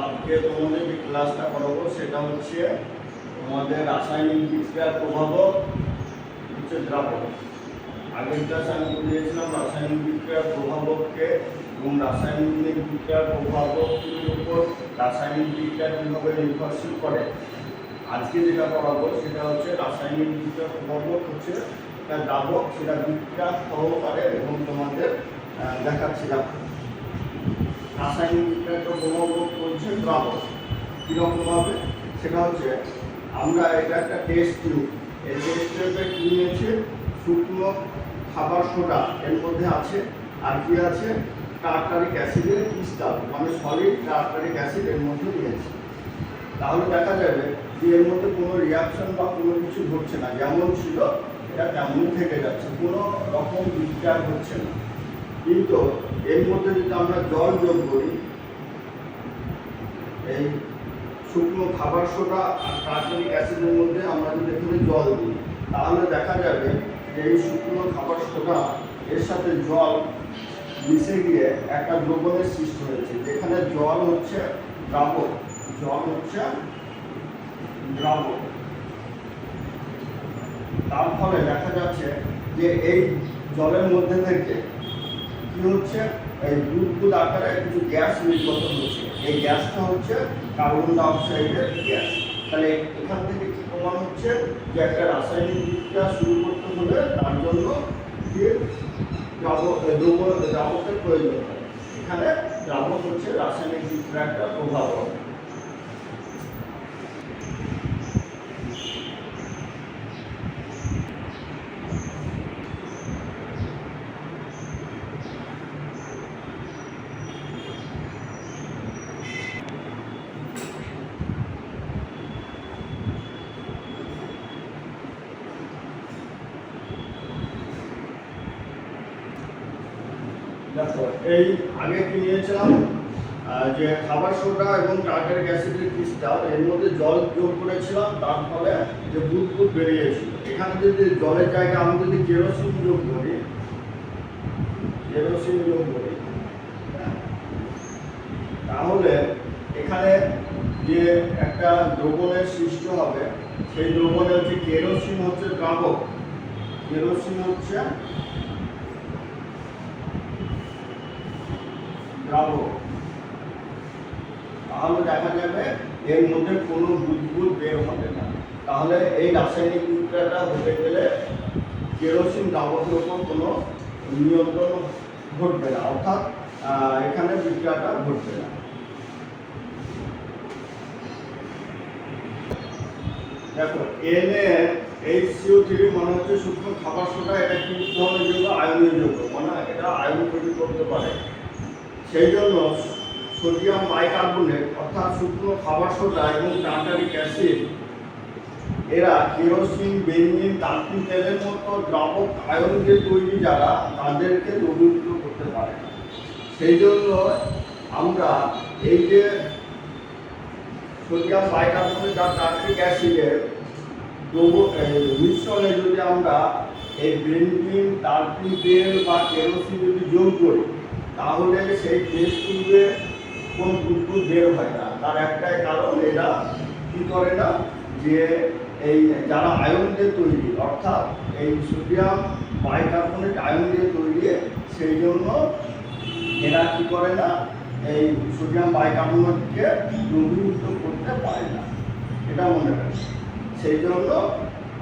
আজকে তোমাদের যে ক্লাসটা করাবো সেটা হচ্ছে তোমাদের রাসায়নিক বিক্রিয়ার প্রভাবক হচ্ছে দ্রাবক। আগের ক্লাসে আমি বুঝিয়েছিলাম রাসায়নিক বিক্রিয়ার প্রভাবককে এবং রাসায়নিক বিক্রিয়ার প্রভাবকের উপর রাসায়নিক বিক্রিয়া কীভাবে নির্ভরশীল করে আজকে যেটা করাবো সেটা হচ্ছে রাসায়নিক বিক্রিয়ার প্রভাবক হচ্ছে দ্রাবক সেটা বিক্রিয়া সহকারে এবং তোমাদের আহ, দেখাচ্ছি দেখো রাসায়নিক বিক্রিয়াটা প্রভাবক করছে দ্রাবক কীরকমভাবে? সেটা হচ্ছে, আমরা এটা একটা টেস্ট টিউব এই টেস্ট টিউবে কী নিয়েছে শুকনো খাবার সোডা এর মধ্যে আছে। আর কি আছে? টার্টারিক অ্যাসিডের ক্রিস্টাল মানে সলিড টার্টারিক অ্যাসিড এর মধ্যে নিয়েছে তাহলে দেখা যাবে যে এর মধ্যে কোনো রিয়াকশন বা কোনো কিছু ঘটছে না। যেমন ছিল, এটা তেমনই থেকে যাচ্ছে। কোনো রকম বিক্রিয়া হচ্ছে না। কিন্তু এর মধ্যে যদি আমরা জল যোগ করি, এই শুকনো খাবার সোডা আর কার্বনিক অ্যাসিডের মধ্যে আমরা যদি এখানে জল দিই, তাহলে দেখা যাবে যে এই শুকনো খাবার সোডা এর সাথে জল মিশে গিয়ে একটা দ্রবণের সৃষ্টি হয়েছে, যেখানে জল হচ্ছে দ্রাবক জল হচ্ছে দ্রাবক তার ফলে দেখা যাচ্ছে যে এই জলের মধ্যে থেকে কি হচ্ছে? এই বুদবুদ আকারে কিছু গ্যাস নির্গত হচ্ছে। এই গ্যাসটা হচ্ছে কার্বন ডাইঅক্সাইডের গ্যাস তাহলে এখান থেকে কি প্রমাণ হচ্ছে? যে একটা রাসায়নিক বিক্রিয়া শুরু করতে হলে তার জন্য দ্রবণ, দ্রাবকের প্রয়োজন হয়। এখানে দ্রাবক হচ্ছে রাসায়নিক বিক্রিয়া একটা প্রভাব দেখো এই আগে কি নিয়েছিলাম যে খাবার সোডা এবং টার্টারিক অ্যাসিডের ক্রিস্টাল এর মধ্যে জল যোগ করেছিলাম, তার ফলে যে বুদবুদ বেরিয়ে এসেছিল এখানে যদি জলের জায়গায় আমি যদি কেরোসিন যোগ করি, কেরোসিন যোগ করি তাহলে এখানে যে একটা দ্রবণের সৃষ্টি হবে, সেই দ্রবণে হচ্ছে কেরোসিন হচ্ছে দ্রাবক। কেরোসিন হচ্ছে দ্রাবক তাহলে দেখা যাবে এর মধ্যে কোনো বুদবুদ বের হবে না। তাহলে এই রাসায়নিক বিক্রিয়াটা হতে গেলে কেরোসিন দ্রাবকের উপর কোনো নিয়ন্ত্রণ ঘটবে না, অর্থাৎ এখানে বিক্রিয়াটা ঘটবে না। দেখো এনে এইচ সিও থ্রি মানে হচ্ছে শুকনো খাবার সোডা, এটা কি ধরনের যোগ্য? যোগ্য। মানে এটা আয়ন তৈরি করতে পারে। সেই জন্য সোডিয়াম বাইকার্বনেট, অর্থাৎ শুকনো খাবার সোডা এবং টার্টারিক অ্যাসিড, এরা কেরোসিন, বেঞ্জিন তালপিন তেলের মতো দ্রাবক আয়ন দিয়ে তৈরি যারা, তাদেরকে দ্রবীভূত করতে পারে। সেই জন্য আমরা এই যে সোডিয়াম বাইকার্বনেট আর টার্টারিক অ্যাসিডের মিশ্রণে যদি আমরা এই বেঞ্জিন তালপিন তেল বা কেরোসিন যদি যোগ করি তাহলে সেই টেস্ট টিউবে কোন বুদবুদ বের হয় না। তার একটাই কারণ এরা কি করে না, যে এই যারা আয়ন দিয়ে তৈরি, অর্থাৎ এই সোডিয়াম, বাইকার্বনেট আয়ন দিয়ে তৈরি, সেই জন্য এরা কি করে না, এই সোডিয়াম, বাইকার্বনেটকে দ্রবীভূত করতে পারে না। এটা মনে রাখবে। সেই জন্য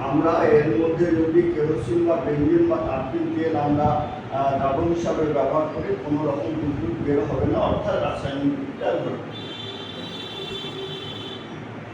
আমরা এর মধ্যে যদি কেরোসিন বা বেঞ্জিন বা তারপিন তেল আমরা দ্রাবণ হিসাবে ব্যবহার করে কোনো রকম বিদ্যুৎ বের হবে না, অর্থাৎ রাসায়নিক বিক্রিয়া ঘটবে না।